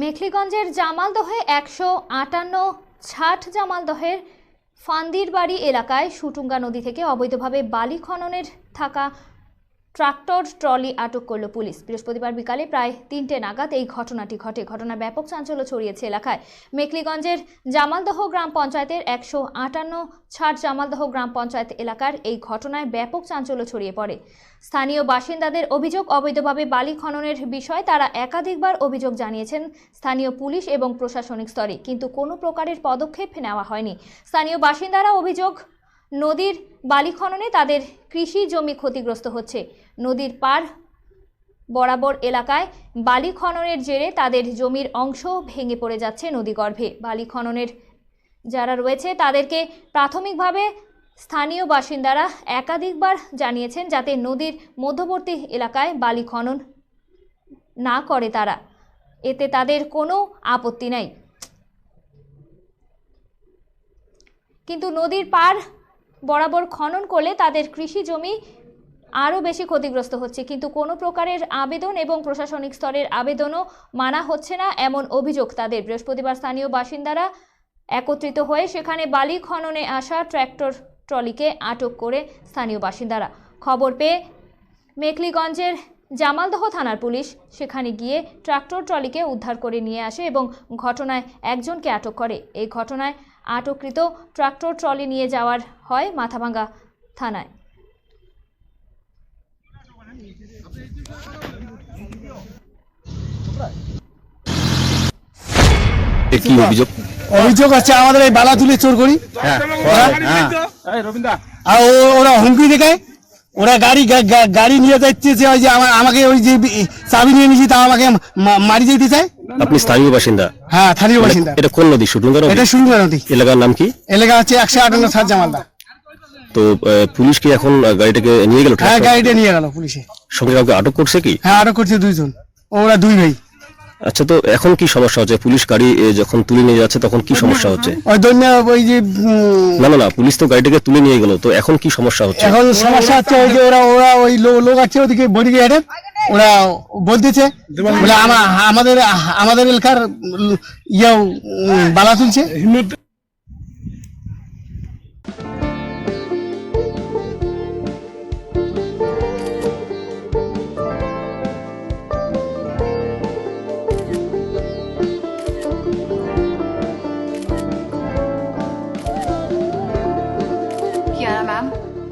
মেখলিগঞ্জের জামালদহে একশো আটান্ন, ছাট জামালদহের ফান্দির বাড়ি এলাকায় সুটুঙ্গা নদী থেকে অবৈধভাবে বালি খননের থাকা ট্রাক্টর, ট্রলি আটক করল পুলিশ। বৃহস্পতিবার বিকালে প্রায় তিনটে নাগাদ এই ঘটনাটি ঘটে। ঘটনা ব্যাপক চাঞ্চল্য ছড়িয়েছে এলাকায়। মেখলিগঞ্জের জামালদহ গ্রাম পঞ্চায়েতের একশো আটান্ন ছাট জামালদহ গ্রাম পঞ্চায়েত এলাকার এই ঘটনায় ব্যাপক চাঞ্চল্য ছড়িয়ে পড়ে। স্থানীয় বাসিন্দাদের অভিযোগ অবৈধভাবে বালি খননের বিষয়ে তারা একাধিকবার অভিযোগ জানিয়েছেন স্থানীয় পুলিশ এবং প্রশাসনিক স্তরে, কিন্তু কোনো প্রকারের পদক্ষেপ নেওয়া হয়নি। স্থানীয় বাসিন্দারা অভিযোগ নদীর বালি খননে তাদের কৃষি জমি ক্ষতিগ্রস্ত হচ্ছে। নদীর পার বরাবর এলাকায় বালি খননের জেরে তাদের জমির অংশ ভেঙে পড়ে যাচ্ছে নদীগর্ভে। বালি খননের যারা রয়েছে, তাদেরকে প্রাথমিকভাবে স্থানীয় বাসিন্দারা একাধিকবার জানিয়েছেন যাতে নদীর মধ্যবর্তী এলাকায় বালি খনন না করে তারা। এতে তাদের কোনো আপত্তি নাই। কিন্তু নদীর পার বরাবর খনন করলে তাদের কৃষি জমি আরও বেশি ক্ষতিগ্রস্ত হচ্ছে। কিন্তু কোনো প্রকারের আবেদন এবং প্রশাসনিক স্তরের আবেদনও মানা হচ্ছে না এমন অভিযোগ তাদের। বৃহস্পতিবার স্থানীয় বাসিন্দারা একত্রিত হয়ে সেখানে বালি খননে আসা ট্র্যাক্টর ট্রলিকে আটক করে স্থানীয় বাসিন্দারা। খবর পেয়ে মেখলিগঞ্জের জামালদহ থানার পুলিশ সেখানে গিয়ে ট্রাক্টর ট্রলিকে উদ্ধার করে নিয়ে আসে এবং ঘটনায় একজনকে আটক করে। এই ঘটনায় আটককৃত ট্রাক্টর ট্রলি নিয়ে যাওয়ার হয় মাথাভাঙ্গা থানায়। কি অভিযোগ? অভিযোগ আছে আমাদের এই বালাতুলি চোর করি হ্যাঁ। হ্যাঁ। আর ওরা হুমকি দেখায়? ওরা গাড়ি গাড়ি নিয়ে যাচ্ছে যে ওই যে আমাকে ওই যে চাবি নিয়ে নিয়েছি তা আমাকে মারি যেতে চায় আপনি স্থানীয় বাসিন্দা? হ্যাঁ স্থানীয় বাসিন্দা। এটা কোন নদী? সুটুঙ্গা নদী? এটা সুন্দর নদী। এলাকার নাম কি? এলাকা হচ্ছে একশো আটান্ন সাত জামালদা তো পুলিশ কি এখন গাড়িটাকে নিয়ে গেল? হ্যাঁ গাড়িটা নিয়ে গেল পুলিশে। সঙ্গে কাউকে আটক করছে কি? হ্যাঁ আটক করছে দুইজন। ওরা দুই ভাই। আচ্ছা তো এখন কি সমস্যা হচ্ছে? পুলিশ গাড়ি যখন তুলে নিয়ে যাচ্ছে তখন কি সমস্যা হচ্ছে? ওই দৈন্য ওই যে না না না পুলিশ তো গাড়িটাকে তুলে নিয়ে গেল তো এখন কি সমস্যা হচ্ছে? এখন সমস্যা হচ্ছে ওই যে ওরা ওরা ওই লোক আছে ওদিকে বডি গার্ডের ওরা বলতেছে বলে আমাদের আমাদের এলাকার ইয়ে বালা তুলছে।